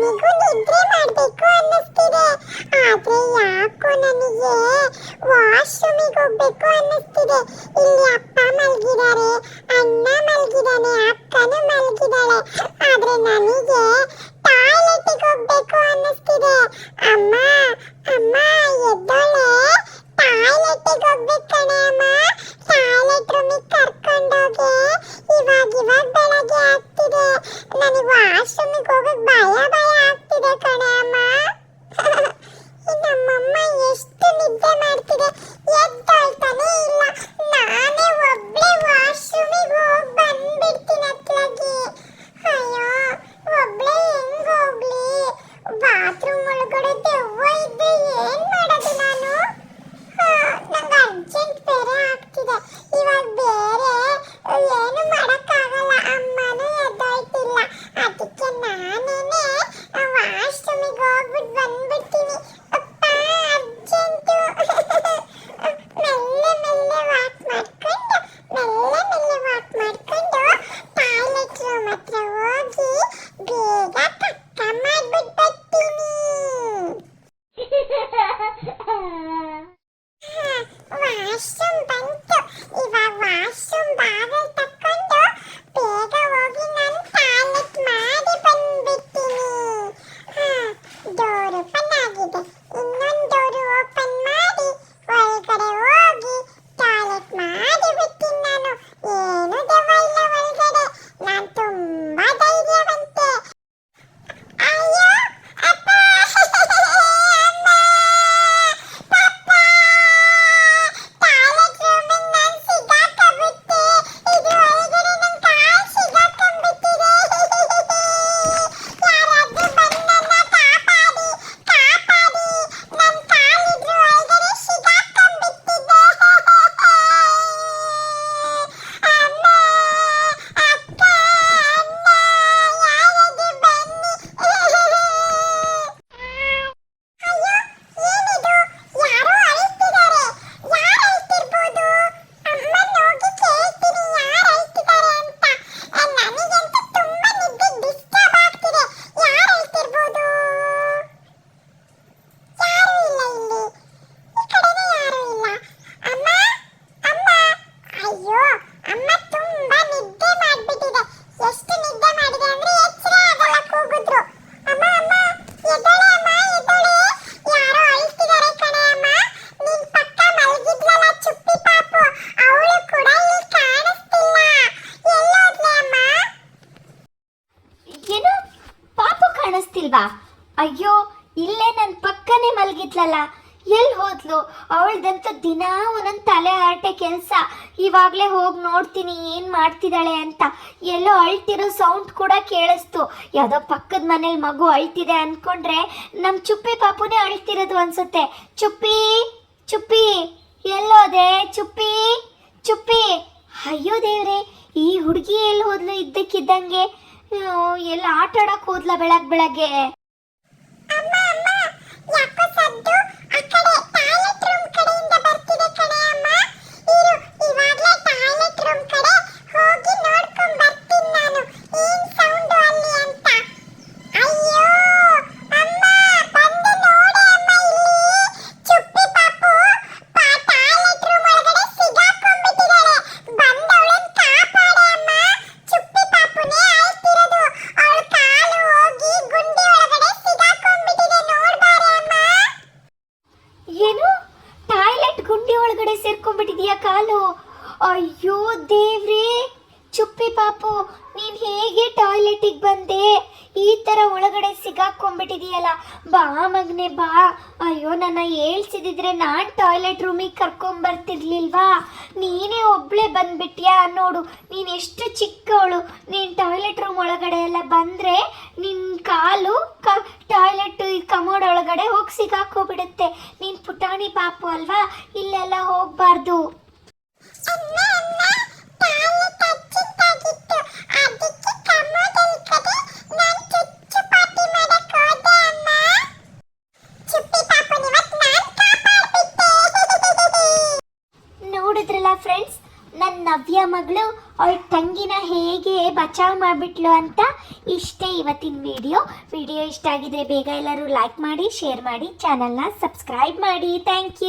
ನನಗೂ ನಿದ್ರೆ ಮಾಡಬೇಕು ಅನ್ನಿಸ್ತಿದೆ. ಆದ್ರೆ ಯಾಕೋ ನನಗೆ ವಾಶ್ರೂಮಿಗೆ ಹೋಗ್ಬೇಕು ಅನ್ನಿಸ್ತಿದೆ. ಇಲ್ಲಿ ಅಪ್ಪ ಮಲಗಿದ್ದಾರೆ, ಅಣ್ಣ ಮಲಗಿದ್ದಾನೆ, ಅಕ್ಕನೂ ಮಲಗಿದ್ದಾಳೆ. ಆದ್ರೆ ನನಗೆ ಟಾಯ್ಲೆಟಿಗೆ ಹೋಗ್ಬೇಕು ಅನ್ನಿಸ್ತಿದೆ. ಅಮ್ಮ ಕಾಣಿಸ್ತಿಲ್ವಾ? ಅಯ್ಯೋ, ಇಲ್ಲೇ ನನ್ನ ಪಕ್ಕನೇ ಮಲಗಿದ್ಲಲ್ಲ. ಎಲ್ಲಿ ಹೋದ್ಲು? ಅವಳ್ದಂತೂ ದಿನ ಒಂದೊಂದು ತಲೆ ಹರಟೆ ಕೆಲಸ. ಇವಾಗಲೇ ಹೋಗಿ ನೋಡ್ತೀನಿ ಏನು ಮಾಡ್ತಿದ್ದಾಳೆ ಅಂತ. ಎಲ್ಲೋ ಅಳ್ತಿರೋ ಸೌಂಡ್ ಕೂಡ ಕೇಳಿಸ್ತು. ಯಾವುದೋ ಪಕ್ಕದ ಮನೇಲಿ ಮಗು ಅಳ್ತಿದೆ ಅಂದ್ಕೊಂಡ್ರೆ ನಮ್ಮ ಚುಪ್ಪಿ ಪಾಪುನೇ ಅಳ್ತಿರೋದು ಅನ್ಸುತ್ತೆ. ಚುಪ್ಪಿ ಚುಪ್ಪಿ, ಎಲ್ಲೋದೆ, ಚುಪ್ಪಿ ಚುಪ್ಪಿ. ಅಯ್ಯೋ ದೇವ್ರೆ, ಈ ಹುಡುಗಿ ಎಲ್ಲಿ ಹೋದ್ಲು ಇದ್ದಕ್ಕಿದ್ದಂಗೆ? ಎಲ್ಲ ಆಟ ಆಡಕ್ ಹೋದ್ಲ ಬೆಳಗ್ ಬೆಳಗ್ಗೆ? ಯಾಕೋ ಸದ್ದು ಆ ಕಡೆ ಟಾಯ್ಲೆಟ್ ರೂಮ್ ಕಡೆಯಿಂದ ಬರ್ತಿದೆ ಕಣೆ ಅಮ್ಮ. ಸೇರ್ಕೊಂಡ್ಬಿಟ್ಟಿದ್ಯಾ ಕಾಲು. ಅಯ್ಯೋ ದೇವ್ರೇ, ಚುಪ್ಪಿ ಪಾಪು, ನೀನ್ ಹೇಗೆ ಟಾಯ್ಲೆಟಿಗೆ ಬಂದೆ? ಈ ತರ ಒಳಗಡೆ ಸಿಗಾಕೊಂಡ್ಬಿಟ್ಟಿದೀಯಲ್ಲ. ಬಾ ಮಗ್ನೆ, ಬಾ. ಅಯ್ಯೋ, ನನ್ನ ಹೇಳ್ಸಿದಿದ್ರೆ ನಾನ್ ಟಾಯ್ಲೆಟ್ ರೂಮಿಗೆ ಕರ್ಕೊಂಡ್ ಬರ್ತಿರ್ಲಿಲ್ವಾ ನೀನೇ ಒಬ್ಳೆ ಬಂದ್ಬಿಟ್ಯಾ ನೋಡು. ನೀನ್ ಎಷ್ಟು ಚಿಕ್ಕವಳು. ನೀನ್ ಟಾಯ್ಲೆಟ್ ರೂಮ್ ಒಳಗಡೆ ಎಲ್ಲ ಬಂದ್ರೆ ನಿನ್ ಕಾಲು ಕ, ಟಾಯ್ಲೆಟ್ ಕಮೋಡ್ ಒಳಗಡೆ ಹೋಗಿ ಸಿಗಾಕೋಬಿಡುತ್ತೆ ನೀನ್ ಪುಟಾಣಿ ಪಾಪು ಅಲ್ವಾ? ಇಲ್ಲೆಲ್ಲ ಹೋಗ್ಬಾರ್ದು. ತಂಗಿನ ಹೇಗೆ ಬಚಾವ್ ಮಾಡಿಬಿಟ್ಲು ಅಂತ ಇಷ್ಟೇ ಇವತ್ತಿನ ವಿಡಿಯೋ ವಿಡಿಯೋ ಇಷ್ಟ ಆಗಿದ್ರೆ ಬೇಗ ಎಲ್ಲರೂ ಲೈಕ್ ಮಾಡಿ ಶೇರ್ ಮಾಡಿ ಚಾನಲ್ನ ಸಬ್ಸ್ಕ್ರೈಬ್ ಮಾಡಿ. Thank you